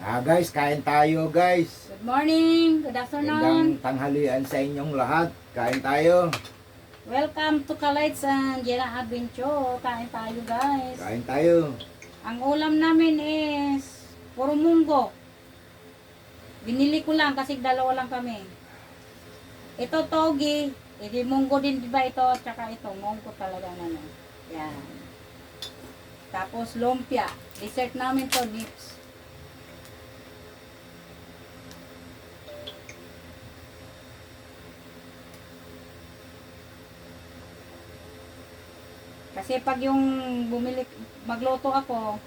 Ah guys, kain tayo guys. Good morning, good afternoon. Magandang tanghalian sa inyong lahat. Kain tayo. Welcome to Kalites and Jena Adventure. Kain tayo guys. Kain tayo. Ang ulam namin is puro munggo. Binili ko lang kasi dalawa lang kami. Ito togi, edi munggo din di ba ito, tsaka ito, munggo talaga na ano. Yan. Tapos lumpia. Dessert namin to, nips. Kasi pag yung bumili, magluto ako,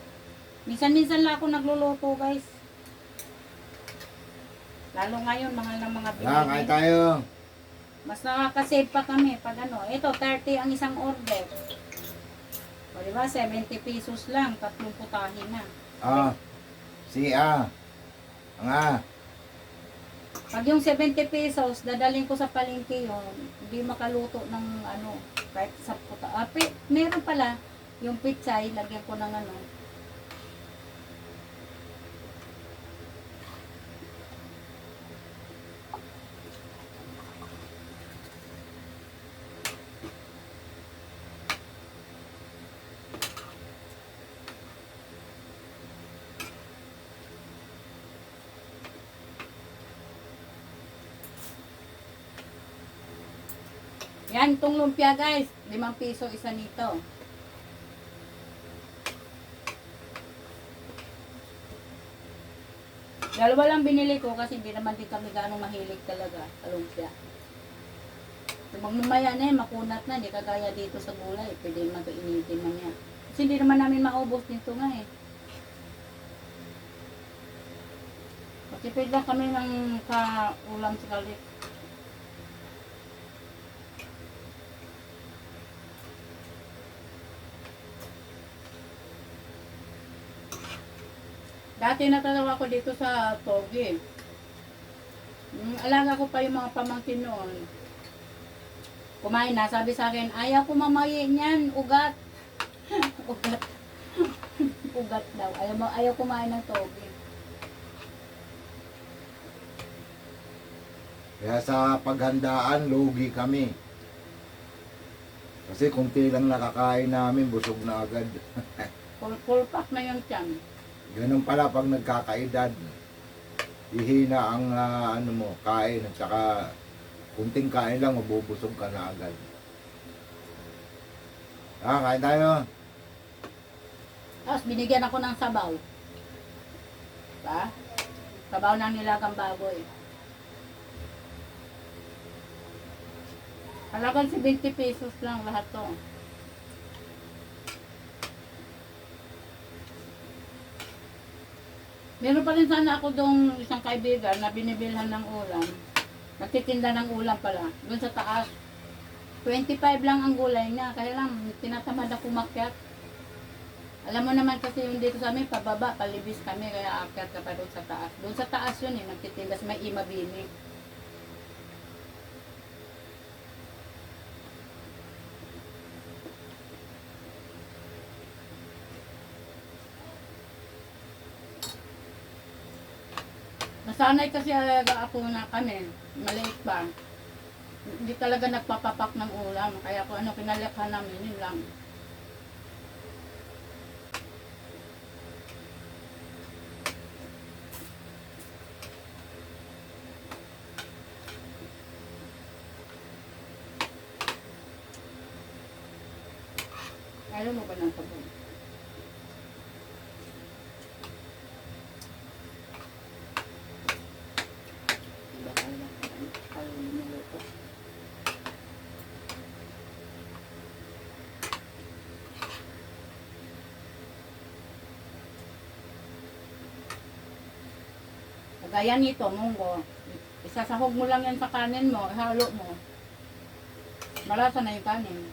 minsan-minsan lang ako nagluluto guys. Lalo ngayon, mga ng mga Ah, binili. kain tayo. Mas nakakasave pa kami pag ano. Ito, 30 ang isang order. O diba, 70 pesos lang, tatlong putahin na. Ah. Si A. Ang A. Pag yung 70 pesos, dadalhin ko sa palengke yun, hindi makaluto ng ano, kahit sa puta. Ah, pi, meron pala, yung pitsay, lagyan ko ng ano. Yan, itong lumpia guys, 5 piso isa nito. Dalawa lang binili ko kasi hindi naman din kami gaano mahilig talaga sa lumpia. Pag mamaya na yan, makunat na, hindi kagaya dito sa gulay. Pwede mag-initin man yan. Kasi hindi naman namin maubos dito nga eh. Matipid lang kami ng ka-ulam sa kalit. Dati natalawa ko dito sa Togi. Mm, alaga ko pa yung mga pamangkin noon. Kumain na, sabi sa akin, ayaw ko mamayi niyan, ugat. ugat. ugat daw. Ayaw, ayaw kumain ng Togi. Kaya sa paghandaan, lugi kami. Kasi kunti lang nakakain namin, busog na agad. Full, full pack na yung tiyan. Ganun pala pag nagkakaedad. Ihina ang ah, ano mo, kain at saka kunting kain lang, mabubusog ka na agad. Ah, kain tayo. Tapos binigyan ako ng sabaw. Diba? Sabaw ng nilagang baboy. Halagang 70 pesos lang lahat to. Meron pa rin sana ako dong isang kaibigan na binibilhan ng ulam. Nagtitinda ng ulam pala. Doon sa taas. 25 lang ang gulay niya. Kaya lang, tinatamad ako makyat. Alam mo naman kasi yung dito sa amin, pababa, palibis kami, kaya akyat ka pa doon sa taas. Doon sa taas yun eh, nagtitinda may imabini. Nasanay kasi alaga ako na kami, maliit pa. Hindi talaga nagpapapak ng ulam, kaya kung ano kinalakhan namin, yun lang. Ayaw mo ba ng sabon? Diba kaya? Ayaw mo niluto. Kagaya nito, munggo. Isasahog mo lang yan sa kanin mo, ihalo mo. Malasa na yung kanin.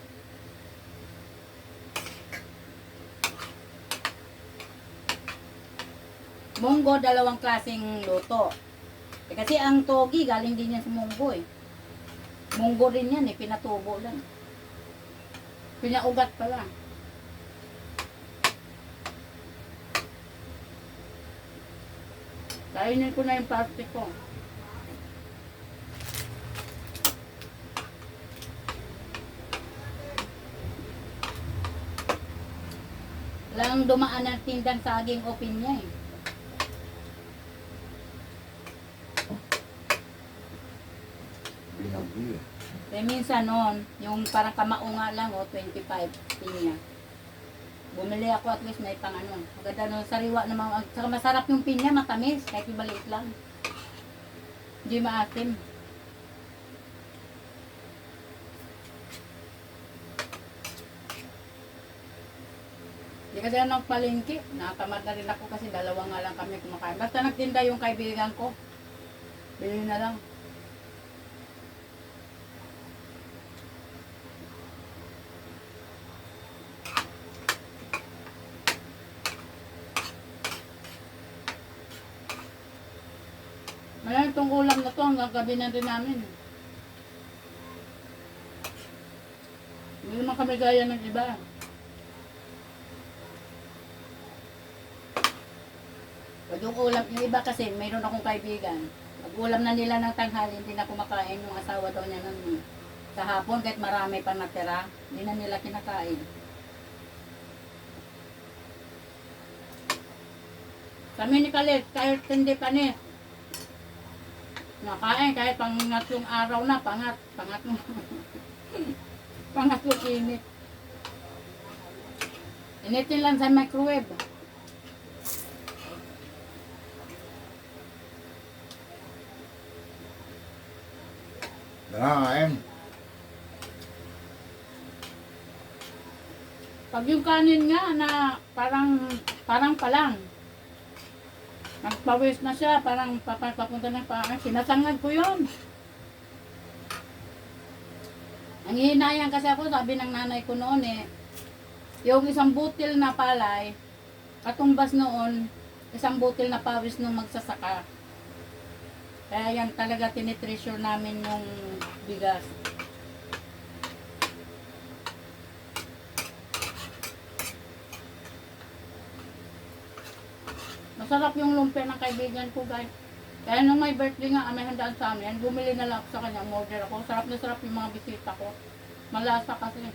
Munggo, dalawang klaseng luto. Eh, kasi ang togi, galing din yan sa munggo eh. Munggo rin yan eh, pinatubo lang. Pinaugat pa Kainin ko na yung plastic ko. Lang dumaan ng tindang saging open niya eh. Binagyo eh. Eh minsan noon, yung parang kamaunga lang o 25 pinya. Bumili ako at least may pang ano. Maganda no, sariwa na mga, saka masarap yung pinya, matamis, kahit yung maliit lang. Hindi maasim. Hindi kasi ako nagpalingki. Natamad na rin ako kasi dalawa nga lang kami kumakain. Basta nagtinda yung kaibigan ko. Bili na lang. Ngayon itong ulam na to hanggang gabi na rin namin. Hindi naman kami gaya ng iba. Pag yung ulam, yung iba kasi, mayroon akong kaibigan. Pag ulam na nila ng tanghali, hindi na kumakain yung asawa daw niya ng sa hapon, kahit marami pa natira, hindi na nila kinakain. Kami ni Kalit, kahit hindi pa ni, Nakain kahit pangatlong araw na, pangat, pangatlong, pangatlong init. Initin lang sa microwave. Nakakain. Pag yung kanin nga na parang, parang palang, nagpawis na siya, parang papunta ng paan, sinasangag ko yun. Nangihinayang kasi ako, sabi ng nanay ko noon eh, yung isang butil na palay, katumbas noon, isang butil na pawis nung magsasaka. Kaya yan talaga tinitreasure namin yung bigas. Masarap yung lumpia ng kaibigan ko, guys. Kaya nung may birthday nga, may handaan sa amin, bumili na lang ako sa kanya, order ako. Sarap na sarap yung mga bisita ko. Malasa kasi.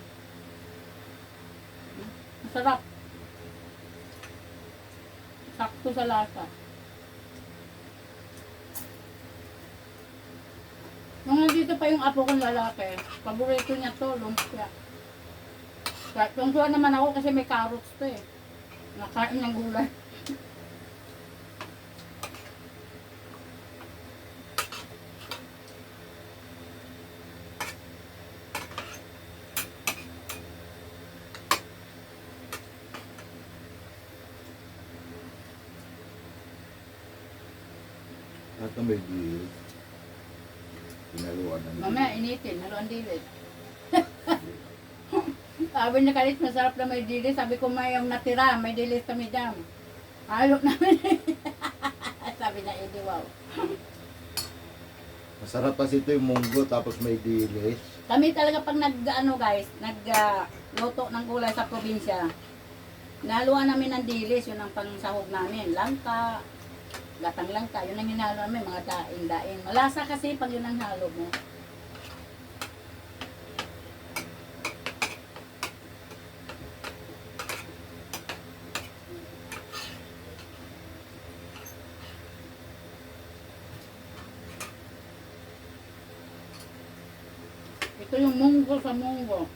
Masarap. Sakto sa lasa. Nung nandito pa yung apo kong lalaki, paborito niya to, lumpia. Kaya tungtuan naman ako kasi may carrots to eh. Nakain ng gulay. May deal. Pinaluan ng Mamaya initin, haluan dilit. Sabi niya kalit, masarap na may dilis. Sabi ko, may yung natira, may dilis kami dyan. Halo namin. Sabi niya, edi wow. Masarap kasi ito yung munggo tapos may dilis. Kami talaga pag nag, ano guys, nag ah, luto ng gulay sa probinsya, nahaluan namin ng dilis, yun ang pangsahog namin. Langka, gatang langka, yun ang hinalo namin, mga daing-daing. Malasa kasi pag yun ang halo mo. Ito yung munggo sa munggo.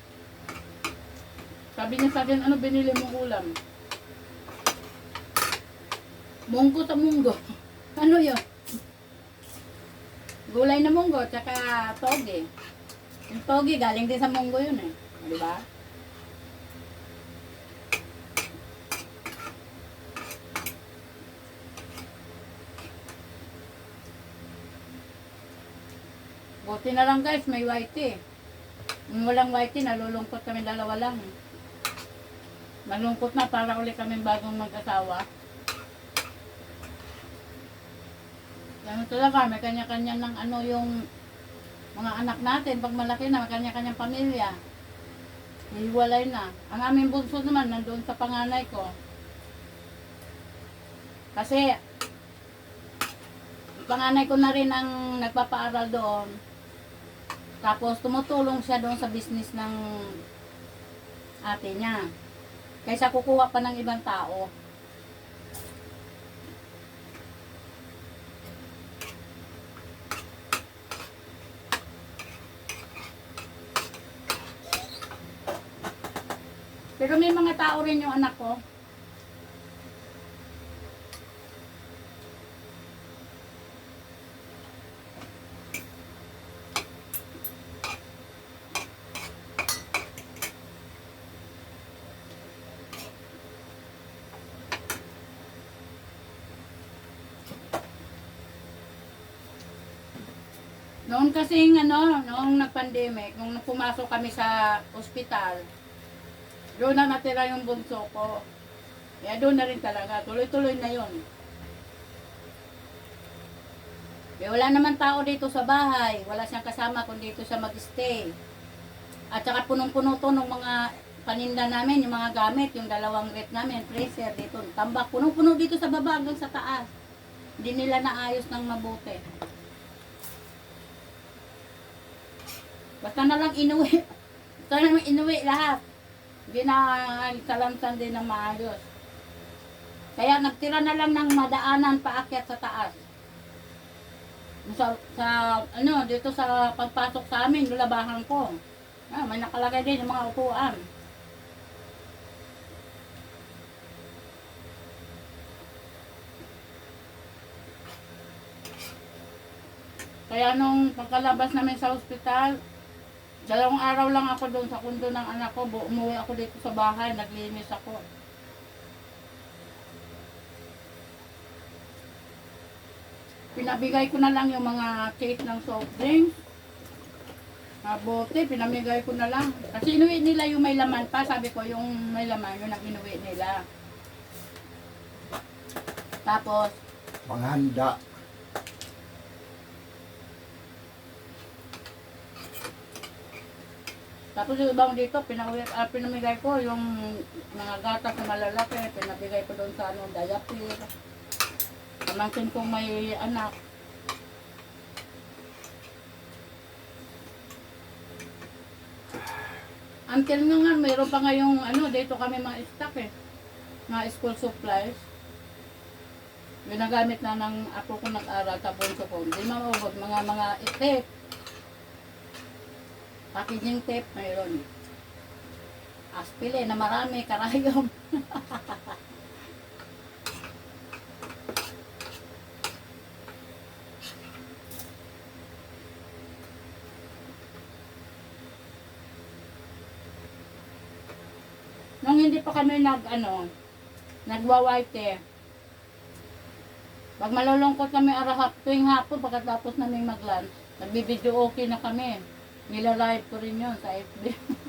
Sabi niya sa akin, ano binili mong ulam? Munggo sa munggo. Ano yun? Gulay na munggo, tsaka toge. Yung toge, galing din sa munggo yun eh. Di ba? Buti na lang guys, may whitey. Kung walang whitey, nalulungkot kami dalawa lang. Malungkot na para ulit kami bagong mag-asawa. Ganun talaga, may kanya-kanya ng ano yung mga anak natin. Pag malaki na, may kanya-kanyang pamilya. Hiwalay na. Ang aming bunso naman, nandun sa panganay ko. Kasi, panganay ko na rin ang nagpapaaral doon. Tapos tumutulong siya doon sa business ng ate niya. Kaysa kukuha pa ng ibang tao. Pero may mga tao rin yung anak ko. Noon kasi ano, noong nag-pandemic, nung pumasok kami sa ospital, doon na natira yung bunso ko. Kaya doon na rin talaga. Tuloy-tuloy na yon. Eh, wala naman tao dito sa bahay. Wala siyang kasama kung dito siya mag-stay. At saka punong-puno to ng mga paninda namin, yung mga gamit, yung dalawang rep namin, freezer dito, tambak. Punong-puno dito sa baba hanggang sa taas. Hindi nila naayos ng mabuti. Basta na lang inuwi. Basta na lang inuwi lahat. Hindi na kalansan din ng maayos. Kaya nagtira na lang ng madaanan paakyat sa taas. Sa, sa ano, dito sa pagpasok sa amin, lulabahan ko. Ah, may nakalagay din yung mga upuan. Kaya nung pagkalabas namin sa ospital, dalawang araw lang ako doon sa kundo ng anak ko. Umuwi ako dito sa bahay, naglinis ako. Pinabigay ko na lang yung mga cake ng soft drinks. Mga bote, pinamigay ko na lang. Kasi inuwi nila yung may laman pa. Sabi ko, yung may laman, yun ang inuwi nila. Tapos, Panghanda. Tapos yung ibang dito, pinawi, ah, pinamigay ko yung mga gatas na malalaki, pinabigay ko doon sa ano, diaper. Pamangkin kong may anak. Until nga nga, mayroon pa ngayong ano, dito kami mga stock eh. Mga school supplies. Ginagamit na ng ako ko nag-aral sa bunso ko. Hindi maubos, mga mga tape. Packaging tape mayroon. Aspile na marami, karayom. Nung hindi pa kami nag ano, nagwa-white Pag malulungkot kami arahap tuwing hapon pagkatapos namin mag-lunch, nagbibideo okay na kami. Nila-live ko rin yun sa FB.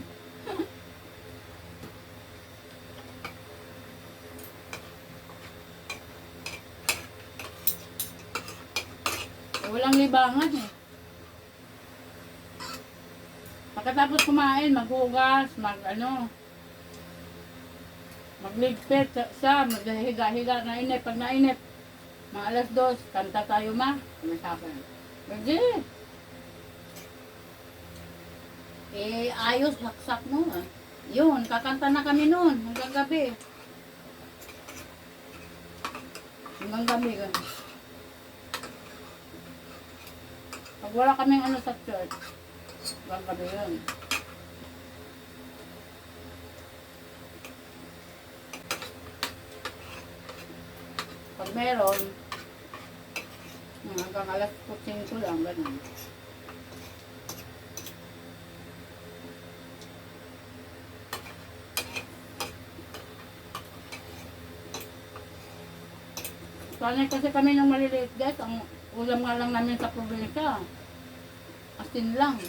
Walang libangan eh. Pagkatapos kumain, maghugas, mag ano, magligpit sa- maghiga-higa na inip. Pag nainip, mga alas dos, kanta tayo ma. Ano sa akin? Pwede. Eh, ayos, laksak mo ah. Yun, kakanta na kami noon, hanggang gabi. Hanggang gabi. Pag wala kaming ano sa church, hanggang gabi yun. Pag meron, hanggang alas 5 lang, ganun. Sanay kasi kami nung maliliit guys, ang ulam nga lang namin sa probinsya. Asin lang.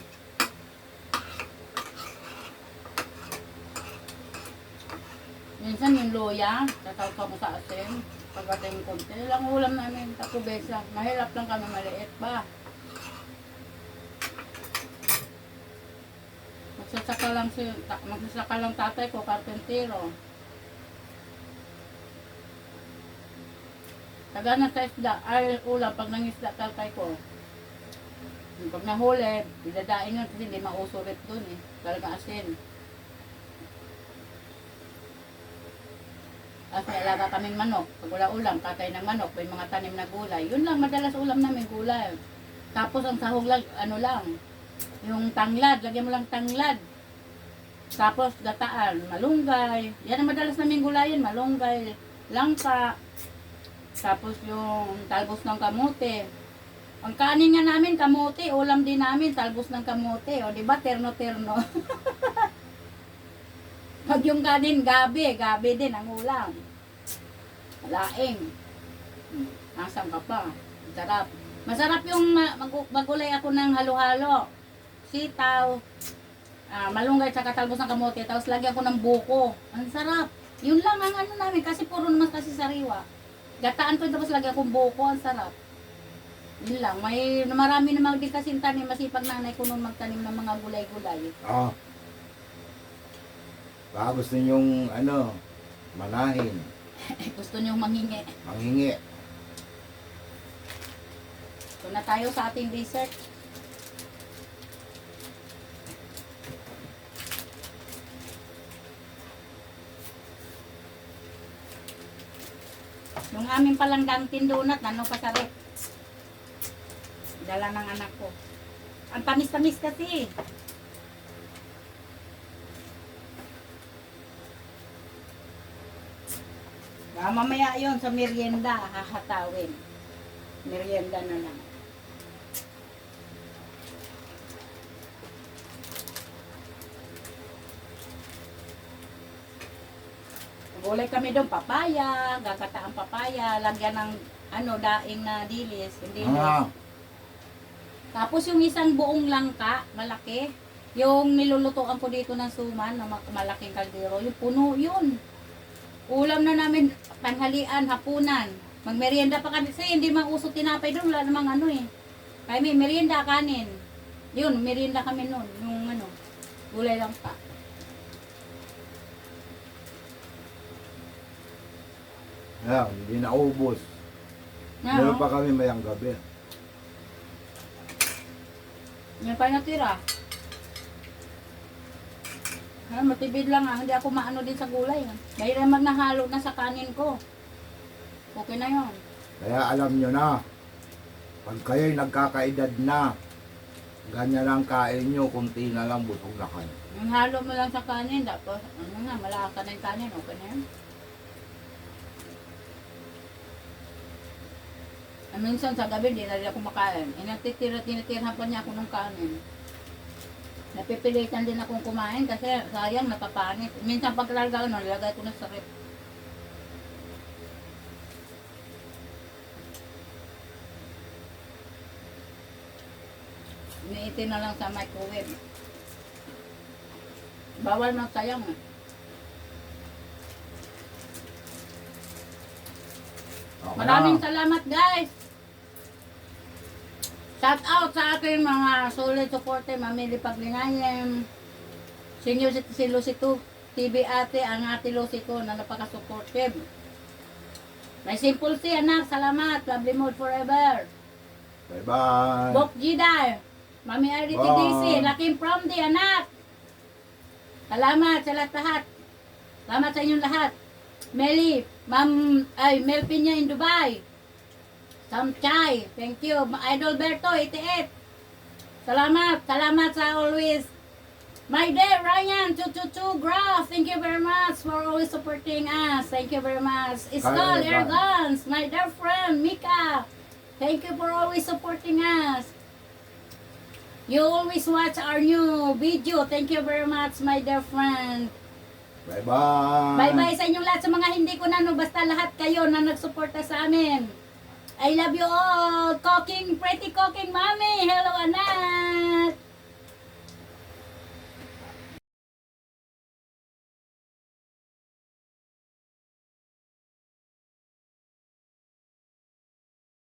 Minsan yung loya, tataw mo sa asin. Pagdating konti lang ulam namin sa probinsya. Mahirap lang kami maliit ba. Magsasaka lang si, magsasaka lang tatay ko, karpentero. Tagana sa isda, ay ulam, pag nangisda kalkay ko. Pag nahuli, idadain yun kasi hindi mausurit dun eh. Talaga asin. At may alaga kaming manok. Pag wala ulam, katay ng manok, may mga tanim na gulay. Yun lang, madalas ulam namin gulay. Tapos ang sahog lang, ano lang, yung tanglad, lagyan mo lang tanglad. Tapos gataan, malunggay. Yan ang madalas namin gulayin, malunggay, langka. Tapos yung talbos ng kamote. Ang kanin nga namin, kamote, ulam din namin, talbos ng kamote. O, di ba, terno-terno. Pag yung kanin, gabi, gabi din ang ulam. Laing. Nasaan ka pa? Sarap. Masarap yung ma- mag- magulay ako ng halo-halo. Sitaw, ah, malunggay at talbos ng kamote, tapos lagyan ko ng buko. Ang sarap. Yun lang ang ano namin, kasi puro naman kasi sariwa. Gataan ko tapos lagyan kong buko, ang sarap. Yun lang. May marami naman din kasi tanim, masipag nanay ko nung magtanim ng mga gulay-gulay. Ah. Baka gusto nyong, ano, manahin, Gusto niyong mangingi. manghingi. So na tayo sa ating dessert. Yung aming palang Dunkin Donut, ano pa sa rep. Dala ng anak ko. Ang tamis-tamis kasi. Ah, mamaya yon sa merienda, hahatawin. Merienda na lang. Gulay kami doon, papaya, gagata ang papaya, lagyan ng ano, daing na dilis. Hindi Ah, Tapos yung isang buong langka, malaki, yung nilulutuan ko dito ng suman, na ma- malaking kaldero, yung puno yun. Ulam na namin, tanghalian, hapunan. Magmerienda pa kami. Kasi hindi man uso tinapay doon, wala namang ano eh. Kaya may merienda, kanin. Yun, merienda kami noon, yung ano, gulay lang pa. Yeah, hindi na ubos. Meron pa kami mayang gabi. Yan pa natira. Ha, matibid lang ah. Hindi ako maano din sa gulay. Ah. Dahil naman nahalo na sa kanin ko. Okay na yon. Kaya alam nyo na, pag kayo'y nagkakaedad na, ganyan lang kain nyo, kunti na lang busog na kayo. Yung halo mo lang sa kanin, tapos ano na, malakas na yung kanin. Okay na yan. Minsan sa gabi, di na rin ako makain. Eh, natitira, tinitirhan pa niya ako ng kanin. Napipilitan din akong kumain kasi sayang napapanit. Minsan pag talaga ano, nilagay ko na sa rep. Iniitin na lang sa microwave. Bawal magsayang eh. Okay Maraming salamat guys! Shout out sa aking mga solid supporter, Mamili Paglingayen, Senior si, Lucy Tu, TV ate, ang ate Lucy ko na napaka-supportive. May simple si anak, salamat, lovely mood forever. Bye-bye. Bok Jiday, Mami Irene Bye. DC, Laking from the anak. Salamat sa lahat-lahat. Salamat sa inyong lahat. Meli, Ma'am, ay, Mel Pinya in Dubai. Sam Chai, thank you. Idol Berto, 88. Salamat, salamat sa always. My dear Ryan, 222 Graph, thank you very much for always supporting us. Thank you very much. Iskal Guns, my dear friend, Mika. Thank you for always supporting us. You always watch our new video. Thank you very much, my dear friend. Bye-bye. Bye-bye sa inyong lahat sa mga hindi ko na, no, basta lahat kayo na nagsuporta sa amin. I love you all. Cooking, pretty cooking mommy. Hello, anak.